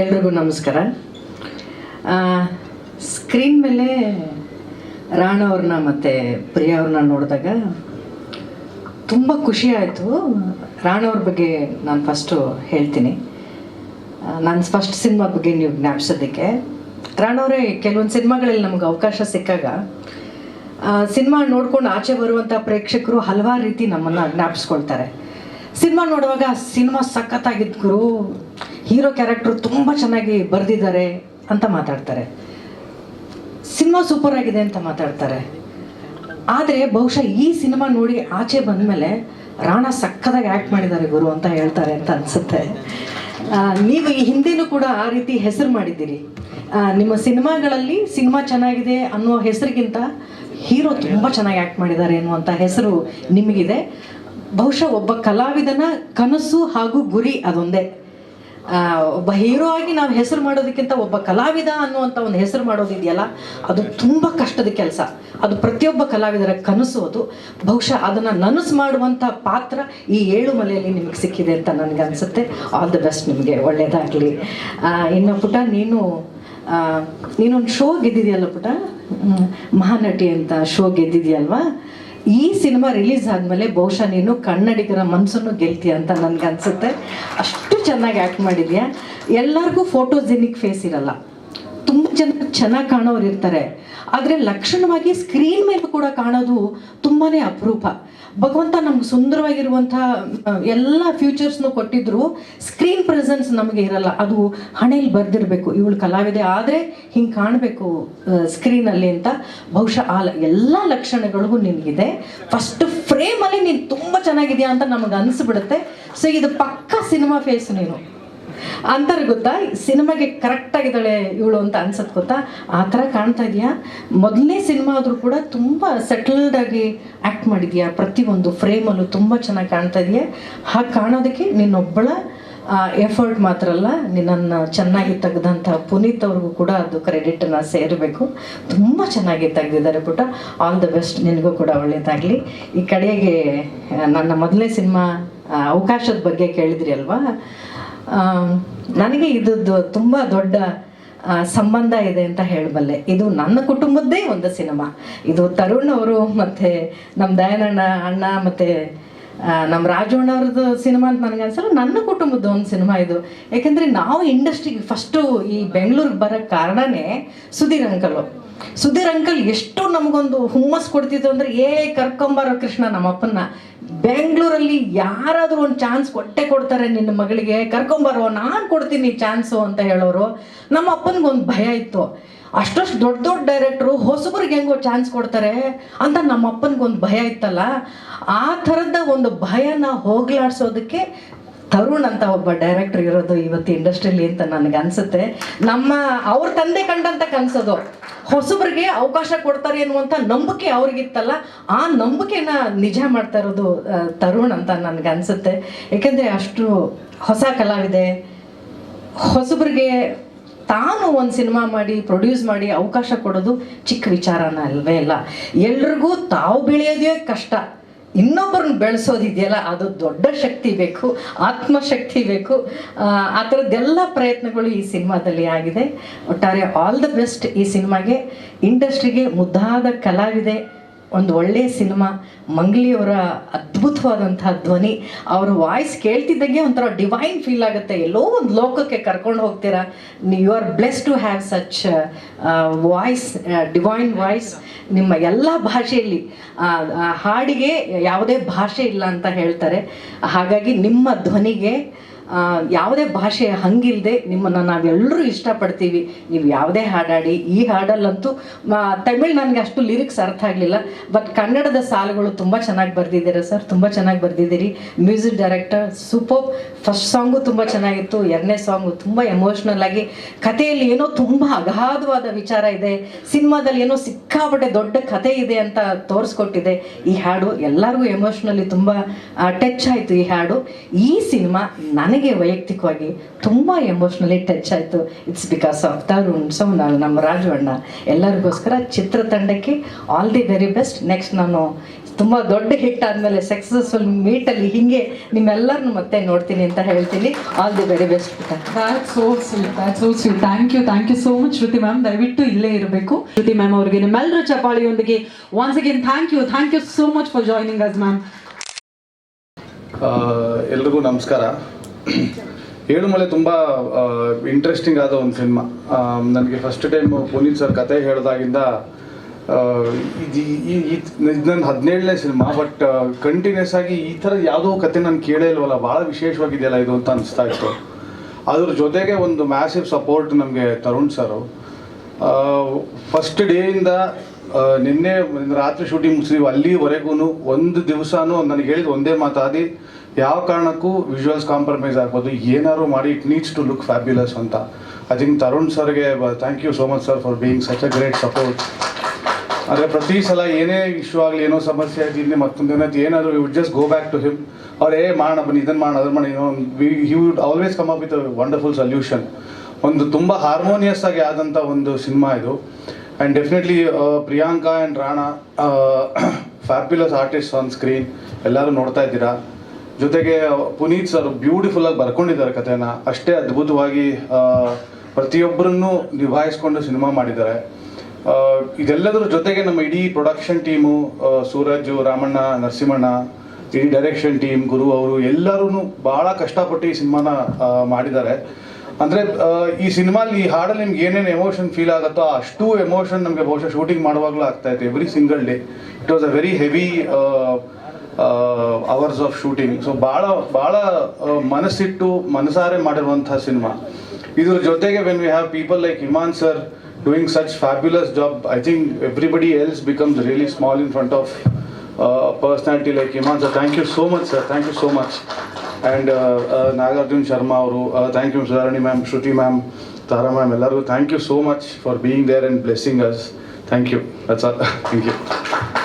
ಎಲ್ರಿಗೂ ನಮಸ್ಕಾರ. ಸ್ಕ್ರೀನ್ ಮೇಲೆ ರಾಣ ಅವ್ರನ್ನ ಮತ್ತು ಪ್ರಿಯಾ ಅವ್ರನ್ನ ನೋಡಿದಾಗ ತುಂಬ ಖುಷಿ ಆಯಿತು. ರಾಣ ಅವ್ರ ಬಗ್ಗೆ ನಾನು ಫಸ್ಟು ಹೇಳ್ತೀನಿ. ನಾನು ಫಸ್ಟ್ ಸಿನಿಮಾ ಬಗ್ಗೆ ನೀವು ಜ್ಞಾಪಿಸೋದಕ್ಕೆ. ರಾಣ ಅವರೇ, ಕೆಲವೊಂದು ಸಿನಿಮಾಗಳಲ್ಲಿ ನಮ್ಗೆ ಅವಕಾಶ ಸಿಕ್ಕಾಗ ಸಿನಿಮಾ ನೋಡ್ಕೊಂಡು ಆಚೆ ಬರುವಂಥ ಪ್ರೇಕ್ಷಕರು ಹಲವಾರು ರೀತಿ ನಮ್ಮನ್ನು ಜ್ಞಾಪಿಸ್ಕೊಳ್ತಾರೆ. ಸಿನಿಮಾ ನೋಡುವಾಗ ಸಿನಿಮಾ ಸಖತ್ತಾಗಿದ್ದು ಗುರು ಹೀರೋ ಕ್ಯಾರೆಕ್ಟರ್ ತುಂಬ ಚೆನ್ನಾಗಿ ಬರೆದಿದ್ದಾರೆ ಅಂತ ಮಾತಾಡ್ತಾರೆ. ಸಿನಿಮಾ ಸೂಪರ್ ಆಗಿದೆ ಅಂತ ಮಾತಾಡ್ತಾರೆ. ಆದರೆ ಬಹುಶಃ ಈ ಸಿನಿಮಾ ನೋಡಿ ಆಚೆ ಬಂದಮೇಲೆ ರಾಣ ಸಕ್ಕದಾಗಿ ಆ್ಯಕ್ಟ್ ಮಾಡಿದ್ದಾರೆ ಗುರು ಅಂತ ಹೇಳ್ತಾರೆ ಅಂತ ಅನಿಸುತ್ತೆ. ನೀವು ಈ ಹಿಂದೆನೂ ಕೂಡ ಆ ರೀತಿ ಹೆಸರು ಮಾಡಿದ್ದೀರಿ. ನಿಮ್ಮ ಸಿನಿಮಾಗಳಲ್ಲಿ ಸಿನಿಮಾ ಚೆನ್ನಾಗಿದೆ ಅನ್ನೋ ಹೆಸರಿಗಿಂತ ಹೀರೋ ತುಂಬ ಚೆನ್ನಾಗಿ ಆ್ಯಕ್ಟ್ ಮಾಡಿದ್ದಾರೆ ಅನ್ನುವಂಥ ಹೆಸರು ನಿಮಗಿದೆ. ಬಹುಶಃ ಒಬ್ಬ ಕಲಾವಿದನ ಕನಸು ಹಾಗೂ ಗುರಿ ಅದೊಂದೇ. ಒಬ್ಬ ಹೀರೋ ಆಗಿ ನಾವು ಹೆಸರು ಮಾಡೋದಕ್ಕಿಂತ ಒಬ್ಬ ಕಲಾವಿದ ಅನ್ನುವಂಥ ಒಂದು ಹೆಸರು ಮಾಡೋದಿದೆಯಲ್ಲ ಅದು ತುಂಬ ಕಷ್ಟದ ಕೆಲಸ. ಅದು ಪ್ರತಿಯೊಬ್ಬ ಕಲಾವಿದರ ಕನಸು ಅದು. ಬಹುಶಃ ಅದನ್ನು ನನಸು ಮಾಡುವಂಥ ಪಾತ್ರ ಈ ಏಳು ಮಲೆಯಲ್ಲಿ ನಿಮಗೆ ಸಿಕ್ಕಿದೆ ಅಂತ ನನಗೆ ಅನಿಸುತ್ತೆ. ಆಲ್ ದ ಬೆಸ್ಟ್ ನಿಮಗೆ ಒಳ್ಳೆಯದಾಗಲಿ ಇನ್ನು ಪುಟ ನೀನು ನೀನೊಂದು ಶೋ ಗೆದ್ದಿದೆಯಲ್ಲ ಪುಟ? ಮಹಾನಟಿ ಅಂತ ಶೋ ಗೆದ್ದಿದೆಯಲ್ವಾ? ಈ ಸಿನಿಮಾ ರಿಲೀಸ್ ಆದಮೇಲೆ ಬಹುಶಃ ನೀನು ಕನ್ನಡಿಗರ ಮನಸ್ಸನ್ನು ಗೆಲ್ತೀಯ ಅಂತ ನನ್ಗೆ ಅನ್ಸುತ್ತೆ ಅಷ್ಟು ಚೆನ್ನಾಗಿ ಆ್ಯಕ್ಟ್ ಮಾಡಿದ್ಯಾ? ಎಲ್ಲರಿಗೂ ಫೋಟೋಜೆನಿಕ್ ಫೇಸ್ ಇರಲ್ಲ. ತುಂಬ ಜನ ಚೆನ್ನಾಗಿ ಕಾಣೋರು ಇರ್ತಾರೆ. ಆದರೆ ಲಕ್ಷಣವಾಗಿ ಸ್ಕ್ರೀನ್ ಮೇಲೆ ಕೂಡ ಕಾಣೋದು ತುಂಬಾ ಅಪರೂಪ. ಭಗವಂತ ನಮ್ಗೆ ಸುಂದರವಾಗಿರುವಂಥ ಎಲ್ಲ ಫ್ಯೂಚರ್ಸ್ನು ಕೊಟ್ಟಿದ್ರು ಸ್ಕ್ರೀನ್ ಪ್ರೆಸೆನ್ಸ್ ನಮಗೆ ಇರಲ್ಲ. ಅದು ಹಣೆಯಲ್ಲಿ ಬರ್ದಿರಬೇಕು. ಇವಳು ಕಲಾವಿದೆ ಆದರೆ ಹಿಂಗೆ ಕಾಣಬೇಕು ಸ್ಕ್ರೀನಲ್ಲಿ ಅಂತ. ಬಹುಶಃ ಆ ಎಲ್ಲ ಲಕ್ಷಣಗಳಿಗೂ ನಿನಗಿದೆ. ಫಸ್ಟ್ ಫ್ರೇಮಲ್ಲಿ ನೀನು ತುಂಬ ಚೆನ್ನಾಗಿದೆಯಾ ಅಂತ ನಮಗೆ ಅನಿಸ್ಬಿಡುತ್ತೆ. ಸೊ ಇದು ಪಕ್ಕಾ ಸಿನಿಮಾ ಫೇಸ್ ನೀನು. ಅಂತಾರೆ ಗೊತ್ತಾ? ಸಿನಿಮಾಗೆ ಕರೆಕ್ಟ್ ಆಗಿದ್ದಾಳೆ ಇವಳು ಅಂತ ಅನ್ಸತ್ ಗೊತ್ತಾ? ಆ ಥರ ಕಾಣ್ತಾ ಇದೆಯಾ? ಮೊದಲನೇ ಸಿನಿಮಾ ಆದರೂ ಕೂಡ ತುಂಬ ಸೆಟಲ್ಡ್ ಆಗಿ ಆ್ಯಕ್ಟ್ ಮಾಡಿದ್ಯಾ? ಪ್ರತಿಯೊಂದು ಫ್ರೇಮಲ್ಲೂ ತುಂಬ ಚೆನ್ನಾಗಿ ಕಾಣ್ತಾ ಇದೆಯಾ? ಹಾಗೆ ಕಾಣೋದಕ್ಕೆ ನಿನ್ನೊಬ್ಬಳ ಎಫರ್ಟ್ ಮಾತ್ರ ಅಲ್ಲ, ನಿನ್ನನ್ನು ಚೆನ್ನಾಗಿ ತೆಗೆದಂಥ ಪುನೀತ್ ಅವ್ರಿಗೂ ಕೂಡ ಅದು ಕ್ರೆಡಿಟನ್ನು ಸೇರಬೇಕು. ತುಂಬ ಚೆನ್ನಾಗಿ ತೆಗೆದಿದ್ದಾರೆ ಪುಟ್ಟ. ಆಲ್ ದ ಬೆಸ್ಟ್ ನಿನಗೂ ಕೂಡ ಒಳ್ಳೆಯದಾಗಲಿ ಈ ಕಡೆಗೆ, ನನ್ನ ಮೊದಲನೇ ಸಿನಿಮಾ ಅವಕಾಶದ ಬಗ್ಗೆ ಕೇಳಿದ್ರಿ ಅಲ್ವಾ? ನನಗೆ ಇದ್ದದ್ದು ತುಂಬ ದೊಡ್ಡ ಸಂಬಂಧ ಇದೆ ಅಂತ ಹೇಳಬಲ್ಲೆ. ಇದು ನನ್ನ ಕುಟುಂಬದ್ದೇ ಒಂದು ಸಿನಿಮಾ. ಇದು ತರುಣ್ ಅವರು ಮತ್ತು ನಮ್ಮ ದಯಾನಣ್ಣ ಅಣ್ಣ ಮತ್ತು ನಮ್ಮ ರಾಜಣ್ಣವ್ರದ್ದು ಸಿನಿಮಾ ಅಂತ ನನಗೆ ಅನ್ಸಲ್ಲ, ನನ್ನ ಕುಟುಂಬದ ಒಂದು ಸಿನಿಮಾ ಇದು. ಯಾಕೆಂದರೆ ನಾವು ಇಂಡಸ್ಟ್ರಿಗೆ ಫಸ್ಟು ಈ ಬೆಂಗಳೂರಿಗೆ ಬರೋಕ್ಕೆ ಕಾರಣನೇ ಸುಧೀರ್ ಅಂಕಲು ಸುಧೀರ್ ಅಂಕಲ್ ಎಷ್ಟು ನಮಗೊಂದು ಹುಮ್ಮಸ್ ಕೊಡ್ತಿದ್ರು ಅಂದರೆ, ಏ, ಕರ್ಕೊಂಬಾರೋ ಕೃಷ್ಣ ನಮ್ಮ ಅಪ್ಪನ್ನ ಬೆಂಗಳೂರಲ್ಲಿ ಯಾರಾದರೂ ಒಂದು ಚಾನ್ಸ್ ಕೊಟ್ಟೆ ಕೊಡ್ತಾರೆ ನಿನ್ನ ಮಗಳಿಗೆ. ಕರ್ಕೊಂಬರೋ ನಾನು ಕೊಡ್ತೀನಿ ಚಾನ್ಸು ಅಂತ ಹೇಳೋರು. ನಮ್ಮ ಒಂದು ಭಯ ಇತ್ತು. ಅಷ್ಟಷ್ಟು ದೊಡ್ಡ ದೊಡ್ಡ ಡೈರೆಕ್ಟ್ರು ಹೊಸಬ್ರಿಗೆ ಹೆಂಗೋ ಚಾನ್ಸ್ ಕೊಡ್ತಾರೆ ಅಂತ ನಮ್ಮ ಒಂದು ಭಯ ಇತ್ತಲ್ಲ. ಆ ಥರದ ಒಂದು ಭಯನ ಹೋಗ್ಲಾಡ್ಸೋದಕ್ಕೆ ತರುಣ್ ಅಂತ ಒಬ್ಬ ಡೈರೆಕ್ಟರ್ ಇರೋದು ಇವತ್ತು ಇಂಡಸ್ಟ್ರಿಯಲ್ಲಿ ಅಂತ ನನಗೆ ಅನ್ಸುತ್ತೆ. ನಮ್ಮ ಅವ್ರ ತಂದೆ ಕಂಡಂತ ಕನ್ಸೋದು. ಹೊಸಬ್ರಿಗೆ ಅವಕಾಶ ಕೊಡ್ತಾರೆ ಅನ್ನುವಂಥ ನಂಬಿಕೆ ಅವ್ರಿಗಿತ್ತಲ್ಲ, ಆ ನಂಬಿಕೆನ ನಿಜ ಮಾಡ್ತಾ ಇರೋದು ತರುಣ್ ಅಂತ ನನಗೆ ಅನ್ಸುತ್ತೆ. ಏಕೆಂದರೆ ಅಷ್ಟು ಹೊಸ ಕಲಾವಿದೆ. ಹೊಸಬ್ರಿಗೆ ತಾನು ಒಂದು ಸಿನಿಮಾ ಮಾಡಿ ಪ್ರೊಡ್ಯೂಸ್ ಮಾಡಿ ಅವಕಾಶ ಕೊಡೋದು ಚಿಕ್ಕ ವಿಚಾರನ ಅಲ್ವೇ ಇಲ್ಲ ಎಲ್ರಿಗೂ ತಾವು ಬೆಳೆಯೋದೇ ಕಷ್ಟ. ಇನ್ನೊಬ್ಬರನ್ನ ಬೆಳೆಸೋದಿದೆಯಲ್ಲ ಅದು ದೊಡ್ಡ ಶಕ್ತಿ ಬೇಕು ಆತ್ಮಶಕ್ತಿ ಬೇಕು. ಆ, ಥರದ್ದೆಲ್ಲ ಪ್ರಯತ್ನಗಳು ಈ ಸಿನಿಮಾದಲ್ಲಿ ಆಗಿದೆ. ಒಟ್ಟಾರೆ ಆಲ್ ದ ಬೆಸ್ಟ್ ಈ ಸಿನಿಮಾಗೆ. ಇಂಡಸ್ಟ್ರಿಗೆ ಮುದ್ದಾದ ಕಲಾವಿದೆ. ಒಂದು ಒಳ್ಳೆಯ ಸಿನಿಮಾ, ಮಂಗ್ಲಿಯವರ ಅದ್ಭುತವಾದಂಥ ಧ್ವನಿ, ಅವರ ವಾಯ್ಸ್ ಕೇಳ್ತಿದ್ದಂಗೆ ಒಂಥರ ಡಿವೈನ್ ಫೀಲ್ ಆಗುತ್ತೆ. ಎಲ್ಲೋ ಒಂದು ಲೋಕಕ್ಕೆ ಕರ್ಕೊಂಡು ಹೋಗ್ತೀರಾ? You are bless to have such voice divine voice ನಿಮ್ಮ ಎಲ್ಲ ಭಾಷೆಯಲ್ಲಿ. ಹಾಡಿಗೆ ಯಾವುದೇ ಭಾಷೆ ಇಲ್ಲ ಅಂತ ಹೇಳ್ತಾರೆ. ಹಾಗಾಗಿ ನಿಮ್ಮ ಧ್ವನಿಗೆ ಯಾವುದೇ ಭಾಷೆ ಹಂಗಿಲ್ಲದೆ ನಿಮ್ಮನ್ನು ನಾವೆಲ್ಲರೂ ಇಷ್ಟಪಡ್ತೀವಿ. ನೀವು ಯಾವುದೇ ಹಾಡಾಡಿ, ಈ ಹಾಡಲ್ಲಂತೂ ತಮಿಳ್ ನನಗೆ ಅಷ್ಟು ಲಿರಿಕ್ಸ್ ಅರ್ಥ ಆಗಲಿಲ್ಲ. ಬಟ್ ಕನ್ನಡದ ಸಾಲುಗಳು ತುಂಬ ಚೆನ್ನಾಗಿ ಬರೆದಿದ್ದೀರಾ ಸರ್? ತುಂಬ ಚೆನ್ನಾಗಿ ಬರೆದಿದ್ದೀರಿ. Music director super. First song ತುಂಬ ಚೆನ್ನಾಗಿತ್ತು. ಎರಡನೇ ಸಾಂಗು ತುಂಬ ಎಮೋಷ್ನಲ್ ಆಗಿ ಕಥೆಯಲ್ಲಿ ಏನೋ ತುಂಬ ಅಗಾಧವಾದ ವಿಚಾರ ಇದೆ. ಸಿನಿಮಾದಲ್ಲಿ ಏನೋ ಸಿಕ್ಕಾಪಟ್ಟೆ ದೊಡ್ಡ ಕಥೆ ಇದೆ ಅಂತ ತೋರಿಸ್ಕೊಟ್ಟಿದೆ. ಈ ಹಾಡು ಎಲ್ಲರಿಗೂ ಎಮೋಷ್ನಲಿ ತುಂಬ ಟಚ್ ಆಯಿತು ಈ ಹಾಡು. ಈ ಸಿನಿಮಾ ನನಗೆ ವೈಯಕ್ತಿಕವಾಗಿ ತುಂಬ ಎಮೋಷ್ನಲಿ ಟಚ್ ಆಯಿತು. ಇಟ್ಸ್ ಬಿಕಾಸ್ ಆಫ್ ತರುಣ್ ನಾನು ನಮ್ಮ ರಾಜು ಅಣ್ಣ ಎಲ್ಲರಿಗೋಸ್ಕರ ಚಿತ್ರತಂಡಕ್ಕೆ all the very best next ನಾನು ತುಂಬ ದೊಡ್ಡ ಹಿಟ್ ಆದಮೇಲೆ ಸಕ್ಸಸ್ಫುಲ್ ಮೀಟಲ್ಲಿ ಹಿಂಗೆ ನಿಮ್ಮೆಲ್ಲರನ್ನು ಮತ್ತೆ ನೋಡ್ತೀನಿ ಅಂತ ಹೇಳ್ತೀನಿ. All the very best so sweet so sweet thank you thank you so much Shruti ma'am ದಯವಿಟ್ಟು ಇಲ್ಲೇ ಇರಬೇಕು. ಶ್ರುತಿ ಮ್ಯಾಮ್ ಅವರಿಗೆ ನಿಮ್ಮೆಲ್ಲರ ಚಪಾಳಿಯೊಂದಿಗೆ once again thank you thank you so much for joining us ma'am ಎಲ್ರಿಗೂ ನಮಸ್ಕಾರ. ಏಳುಮಲೆ ತುಂಬ ಇಂಟ್ರೆಸ್ಟಿಂಗ್ ಆದ ಒಂದು ಸಿನಿಮಾ. ನನಗೆ ಫಸ್ಟ್ ಟೈಮ್ ಪುನೀತ್ ಸರ್ ಕತೆ ಹೇಳಿದಾಗಿಂದ ಇದು ನನ್ನ ಹದಿನೇಳನೇ ಸಿನಿಮಾ ಬಟ್ ಕಂಟಿನ್ಯೂಸ್ ಆಗಿ ಈ ಥರ ಯಾವುದೋ ಕತೆ ನಾನು ಕೇಳೇ ಇಲ್ವಲ್ಲ, ಭಾಳ ವಿಶೇಷವಾಗಿದೆಯಲ್ಲ ಇದು ಅಂತ ಅನಿಸ್ತಾ ಇತ್ತು. ಅದ್ರ ಜೊತೆಗೆ ಒಂದು ಮ್ಯಾಸಿವ್ ಸಪೋರ್ಟ್ ನಮಗೆ ತರುಣ್ ಸರು ಫಸ್ಟ್ ಡೇಯಿಂದ ನಿನ್ನೆ ರಾತ್ರಿ ಶೂಟಿಂಗ್ ಮುಗಿಸಿದ್ವಿ ಅಲ್ಲಿವರೆಗೂ ಒಂದು ದಿವಸನೂ ನನಗೆ ಹೇಳಿದ ಒಂದೇ ಮಾತಾದಿ ಯಾವ ಕಾರಣಕ್ಕೂ ವಿಜುವಲ್ಸ್ ಕಾಂಪ್ರಮೈಸ್ ಆಗ್ಬೋದು. ಏನಾದ್ರು ಮಾಡಿ it needs to look fabulous ಅಂತ. ಐ ಥಿಂಕ್ ತರುಣ್ ಸರ್ಗೆ thank you so much sir for being such a great support ಆದರೆ ಪ್ರತಿ ಸಲ ಏನೇ ಇಶ್ಯೂ ಆಗಲಿ, ಏನೋ ಸಮಸ್ಯೆ ಆಗಲಿ ಮತ್ತೊಂದು ಏನಾದ್ರು ಏನಾದರೂ would just go back to him ಅವ್ರು, ಏ ಮಾಡೋಣ ಬನ್ನಿ ಇದನ್ನು ಮಾಡೋಣ ಅದ್ರ ಮಾಡಿ. He would always come up with wonderful solution ಒಂದು ತುಂಬ ಹಾರ್ಮೋನಿಯಸ್ ಆಗಿ ಆದಂಥ ಒಂದು ಸಿನಿಮಾ ಇದು. And definitely Priyanka and Rana fabulous artist on screen ಎಲ್ಲರೂ ನೋಡ್ತಾ ಇದ್ದೀರಾ? ಜೊತೆಗೆ ಪುನೀತ್ ಸರ್ ಬ್ಯೂಟಿಫುಲ್ ಆಗಿ ಬರ್ಕೊಂಡಿದ್ದಾರೆ ಕಥೆನ. ಅಷ್ಟೇ ಅದ್ಭುತವಾಗಿ ಪ್ರತಿಯೊಬ್ಬರನ್ನು ನಿಭಾಯಿಸ್ಕೊಂಡು ಸಿನಿಮಾ ಮಾಡಿದ್ದಾರೆ. ಇದೆಲ್ಲದರ ಜೊತೆಗೆ ನಮ್ಮ ಇಡೀ ಪ್ರೊಡಕ್ಷನ್ ಟೀಮು ಸೂರಜ್, ರಾಮಣ್ಣ, ನರಸಿಂಹಣ್ಣ, ಇಡೀ ಡೈರೆಕ್ಷನ್ ಟೀಮ್ ಗುರು ಅವರು ಎಲ್ಲರೂ ಭಾಳ ಕಷ್ಟಪಟ್ಟು ಈ ಸಿನಿಮಾನ ಮಾಡಿದ್ದಾರೆ. ಅಂದರೆ ಈ ಸಿನಿಮಾಲಿ ಈ ಹಾಡಲ್ಲಿ ನಿಮ್ಗೆ ಏನೇನು ಎಮೋಷನ್ ಫೀಲ್ ಆಗುತ್ತೋ ಅಷ್ಟು ಎಮೋಷನ್ ನಮಗೆ ಬಹುಶಃ ಶೂಟಿಂಗ್ ಮಾಡುವಾಗಲೂ ಆಗ್ತಾ ಇತ್ತು. Every single day it was a very heavy hours of shooting so ಭಾಳ ಭಾಳ ಮನಸ್ಸಿಟ್ಟು ಮನಸಾರೆ ಮಾಡಿರುವಂಥ ಸಿನಿಮಾ ಇದ್ರ ಜೊತೆಗೆ when we have people like Imman sir doing such fabulous job I think everybody else becomes really small in front of personality like Imman sir thank you so much sir thank you so much and Nagarjun Sharma ಅವರು thank you Sudharani ma'am Shruti ma'am Tara ma'am ಎಲ್ಲರಿಗೂ thank you so much for being there and blessing us thank you that's all thank you